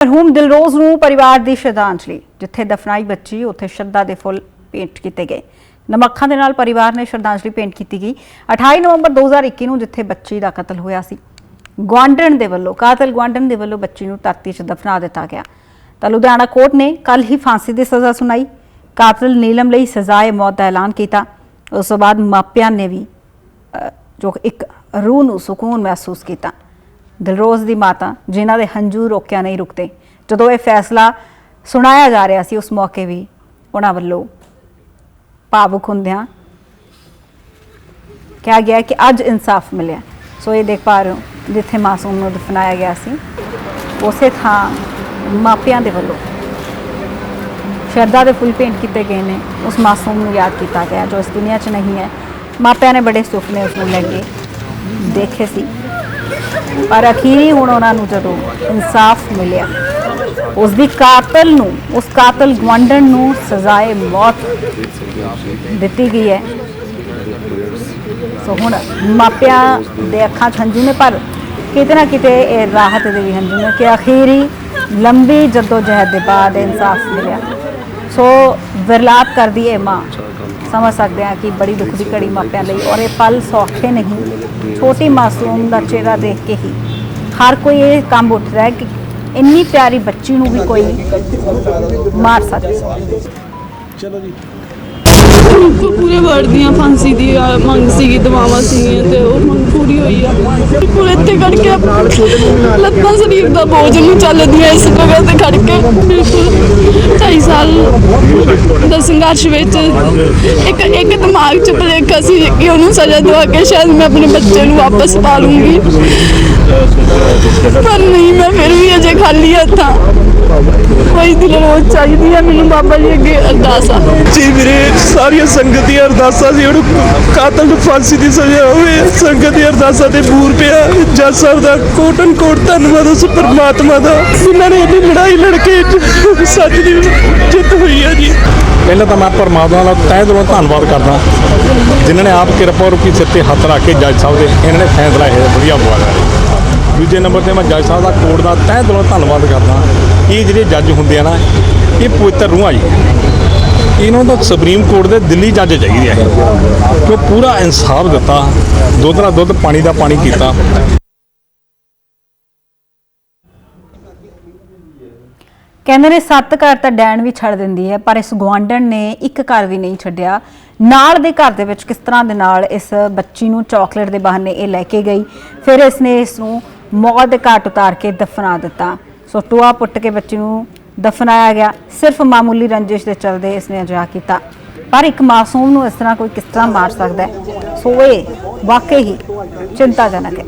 ਮਰਹੂਮ ਦਿਲਰੋਜ਼ ਨੂੰ ਪਰਿਵਾਰ ਦੀ ਸ਼ਰਧਾਂਜਲੀ, ਜਿੱਥੇ ਦਫਨਾਈ ਬੱਚੀ ਉੱਥੇ ਸ਼ਰਧਾ ਦੇ ਫੁੱਲ ਭੇਂਟ ਕੀਤੇ ਗਏ। ਨਮੱਖਾਂ ਦੇ ਨਾਲ ਪਰਿਵਾਰ ਨੇ ਸ਼ਰਧਾਂਜਲੀ ਭੇਂਟ ਕੀਤੀ ਗਈ 28 ਨਵੰਬਰ 2021 ਨੂੰ, ਜਿੱਥੇ ਬੱਚੀ ਦਾ ਕਤਲ ਹੋਇਆ ਸੀ। ਗਵਾਂਡਣ ਦੇ ਵੱਲੋਂ, ਕਾਤਲ ਗਵਾਂਡਣ ਦੇ ਵੱਲੋਂ ਬੱਚੀ ਨੂੰ ਧਰਤੀ 'ਚ ਦਫਨਾ ਦਿੱਤਾ ਗਿਆ। ਤਾਂ ਲੁਧਿਆਣਾ ਕੋਰਟ ਨੇ ਕੱਲ ਹੀ ਫਾਂਸੀ ਦੀ ਸਜ਼ਾ ਸੁਣਾਈ। ਕਾਤਲ ਨੀਲਮ ਲਈ ਸਜ਼ਾਏ ਮੌਤ ਦਾ ਐਲਾਨ ਕੀਤਾ। ਉਸ ਤੋਂ ਬਾਅਦ ਮਾਪਿਆਂ ਨੇ ਵੀ ਜੋ ਇੱਕ ਰੂਹ ਨੂੰ ਸਕੂਨ ਮਹਿਸੂਸ ਕੀਤਾ। ਦਿਲਰੋਜ਼ ਦੀ ਮਾਤਾ, ਜਿਨ੍ਹਾਂ ਦੇ ਹੰਝੂ ਰੋਕਿਆ ਨਹੀਂ ਰੁਕਦੇ। ਜਦੋਂ ਇਹ ਫੈਸਲਾ ਸੁਣਾਇਆ ਜਾ ਰਿਹਾ ਸੀ, ਉਸ ਮੌਕੇ ਵੀ ਉਹਨਾਂ ਵੱਲੋਂ ਭਾਵੁਕ ਹੁੰਦਿਆਂ ਕਿਹਾ ਗਿਆ ਕਿ ਅੱਜ ਇਨਸਾਫ ਮਿਲਿਆ। ਸੋ ਇਹ ਦੇਖ ਪਾ ਰਹੇ ਹੋ ਜਿੱਥੇ ਮਾਸੂਮ ਨੂੰ ਦਫਨਾਇਆ ਗਿਆ ਸੀ, ਉਸੇ ਥਾਂ ਮਾਪਿਆਂ ਦੇ ਵੱਲੋਂ ਸ਼ਰਧਾ ਦੇ ਫੁੱਲ ਭੇਂਟ ਕੀਤੇ ਗਏ ਨੇ। ਉਸ ਮਾਸੂਮ ਨੂੰ ਯਾਦ ਕੀਤਾ ਗਿਆ, ਜੋ ਇਸ ਦੁਨੀਆ 'ਚ ਨਹੀਂ ਹੈ। ਮਾਪਿਆਂ ਨੇ ਬੜੇ ਸੁਪਨੇ ਉਸ ਨੂੰ ਲੈ ਕੇ ਦੇਖੇ ਸੀ। ਪਰ ਅਖੀਰੀ ਹੁਣ ਉਹਨਾਂ ਨੂੰ ਜਦੋਂ ਇਨਸਾਫ ਮਿਲਿਆ, ਉਸ ਦੀ ਕਾਤਲ ਨੂੰ, ਉਸ ਕਾਤਲ ਗਵੰਡਨ ਨੂੰ ਸਜ਼ਾਏ ਮੌਤ ਦਿੱਤੀ ਗਈ ਹੈ। ਸੋ ਹੁਣ ਮਾਪਿਆਂ ਦੇ ਅੱਖਾਂ 'ਚ ਹੰਝੂ ਨੇ, ਪਰ ਕਿਤੇ ਨਾ ਕਿਤੇ ਇਹ ਰਾਹਤ ਦੇ ਵੀ ਹੰਝੂ ਨੇ ਕਿ ਅਖੀਰੀ ਲੰਬੀ ਜਦੋਜਹਿਦ ਦੇ ਬਾਅਦ ਇਨਸਾਫ ਮਿਲਿਆ। ਸੋ ਵਿਰਲਾਪ ਕਰਦੀ ਹੈ ਮਾਂ। ਸਮਝ ਸਕਦੇ ਹਾਂ ਕਿ ਬੜੀ ਦੁੱਖ ਦੀ ਘੜੀ ਮਾਪਿਆਂ ਲਈ ਔਰ ਇਹ ਪਲ ਸੌਖੇ ਨਹੀਂ। ਛੋਟੀ ਮਾਸੂਮ ਦਾ ਚਿਹਰਾ ਦੇਖ ਕੇ ਹੀ ਹਰ ਕੋਈ ਇਹ ਕੰਮ ਉੱਠਦਾ ਹੈ ਕਿ ਇੰਨੀ ਪਿਆਰੀ ਬੱਚੀ ਨੂੰ ਵੀ ਕੋਈ ਮਾਰ ਸਕਦਾ। ਚਲੋ ਜੀ। ਬਿਲਕੁਲ ਪੂਰੇ ਵਰਡ ਦੀਆਂ ਫਾਂਸੀ ਦੀ ਮੰਗ ਸੀਗੀ, ਦਵਾਵਾਂ ਸੀਗੀਆਂ ਤੇ ਉਹ ਮੰਗ ਪੂਰੀ ਹੋਈ ਆ। ਬਿਲਕੁਲ ਇੱਥੇ ਖੜ ਕੇ ਲੱਤਾਂ ਸਰੀਰ ਦਾ ਬੋਝ ਨਹੀਂ ਚੱਲਦੀਆਂ ਇਸ ਜਗ੍ਹਾ ਤੇ ਖੜ ਕੇ। ਬਿਲਕੁਲ ਢਾਈ ਸਾਲ ਦਾ ਸੰਘਰਸ਼ ਵਿੱਚ ਇੱਕ ਇੱਕ ਦਿਮਾਗ 'ਚ ਭੁਲੇਖਾ ਅਸੀਂ ਕਿ ਉਹਨੂੰ ਸਜ਼ਾ ਦਵਾ ਕੇ ਸ਼ਾਇਦ ਮੈਂ ਆਪਣੇ ਬੱਚੇ ਨੂੰ ਵਾਪਸ ਪਾ ਲੂੰਗੀ। ਪਰ ਨਹੀਂ, ਮੈਂ ਫਿਰ ਵੀ ਅਜੇ ਖਾਲੀ ਹੱਥਾਂ ਕੋਈ ਦਿਲ ਰੋਜ਼ ਚਾਹੀਦੀ ਹੈ ਮੈਨੂੰ ਬਾਬਾ ਜੀ ਅੱਗੇ ਅਰਦਾਸ ਆ। ਜੀ ਵੀਰੇ ਸਾਰੀਆਂ ਸੰਗਤ ਦੀਆਂ ਅਰਦਾਸਾਂ ਸੀ ਉਹਨੂੰ ਕਾਤਲ ਨੂੰ ਫਾਂਸੀ ਦੀ ਸਜ਼ਾ ਹੋਵੇ। ਸੰਗਤ ਦੀਆਂ ਅਰਦਾਸਾਂ ਤੇ ਬੂਰ ਪਿਆ। ਜੱਜ ਸਾਹਿਬ ਦਾ ਕੋਟਨ ਕੋਟ ਧੰਨਵਾਦ ਉਸ ਪਰਮਾਤਮਾ ਦਾ। ਜਿਨ੍ਹਾਂ ਨੇ ਇੰਨੀ ਲੜਾਈ ਲੜ ਕੇ ਸੱਚ ਦੀ ਜਿੱਤ ਹੋਈ ਹੈ ਜੀ। ਪਹਿਲਾਂ ਤਾਂ ਮੈਂ ਪਰਮਾਤਮਾ ਦਾ ਤਹਿ ਦਿਲੋਂ ਧੰਨਵਾਦ ਕਰਦਾ। ਜਿਨ੍ਹਾਂ ਨੇ ਆਪ ਕਿਰਪਾ ਰੂਪੀ ਸਿਰ ਤੇ ਹੱਥ ਰੱਖ ਕੇ ਜੱਜ ਸਾਹਿਬ ਦੇ ਇਹਨਾਂ ਨੇ ਫੈਸਲਾ ਇਹ ਵਧੀਆ ਬੁਆਇਆ ਦੂਜੇ ਨੰਬਰ ਤੇ ਮੈਂ ਜੱਜ ਸਾਹਿਬ ਦਾ ਕੋਰਟ ਦਾ ਤਹਿ ਦਿਲੋਂ ਧੰਨਵਾਦ ਕਰਦਾ। ਇਹ ਜਿਹੜੇ ਜੱਜ ਹੁੰਦੇ ਆ ਨਾ, ਇਹ ਪਵਿੱਤਰ ਰੂਹਾਂ ਜੀ। ਇਹਨਾਂ ਨੂੰ ਸੁਪਰੀਮ ਕੋਰਟ ਦੇ ਦਿੱਲੀ ਜੱਜ ਚਾਹੀਦੇ ਆ ਕਿ ਪੂਰਾ ਇਨਸਾਫ ਦਿੱਤਾ, ਦੁੱਧ ਦਾ ਦੁੱਧ, ਪਾਣੀ ਦਾ ਪਾਣੀ ਕੀਤਾ। ਕਹਿੰਦੇ ਨੇ, ਸੱਤ ਘਰ ਤਾਂ ਡੈਣ ਵੀ ਛੱਡ ਦਿੰਦੀ ਹੈ, ਪਰ ਇਸ ਗਵਾਂਡਣ ਨੇ ਇੱਕ ਘਰ ਵੀ ਨਹੀਂ ਛੱਡਿਆ। ਨਾਲ ਦੇ ਘਰ ਦੇ ਵਿੱਚ ਕਿਸ ਤਰ੍ਹਾਂ ਦੇ ਨਾਲ ਇਸ ਬੱਚੀ ਨੂੰ ਚਾਕਲੇਟ ਦੇ ਬਹਾਨੇ ਇਹ ਲੈ ਕੇ ਗਈ, ਫਿਰ ਇਸ ਨੇ ਇਸ ਨੂੰ ਮੌਤ ਦੇ ਘਾਟ ਉਤਾਰ ਕੇ ਦਫਨਾ ਦਿੱਤਾ। ਸੋ ਟੂਆ ਪੁੱਟ ਕੇ ਬੱਚੇ ਨੂੰ ਦਫਨਾਇਆ ਗਿਆ। ਸਿਰਫ ਮਾਮੂਲੀ ਰੰਜਿਸ਼ ਦੇ ਚਲਦੇ ਇਸ ਨੇ ਅਜਿਹਾ ਕੀਤਾ। ਪਰ ਇੱਕ ਮਾਸੂਮ ਨੂੰ ਇਸ ਤਰ੍ਹਾਂ ਕੋਈ ਕਿਸ ਤਰ੍ਹਾਂ ਮਾਰ ਸਕਦਾ ਹੈ? ਸੋ ਇਹ ਵਾਕਈ ਹੀ ਚਿੰਤਾਜਨਕ ਹੈ।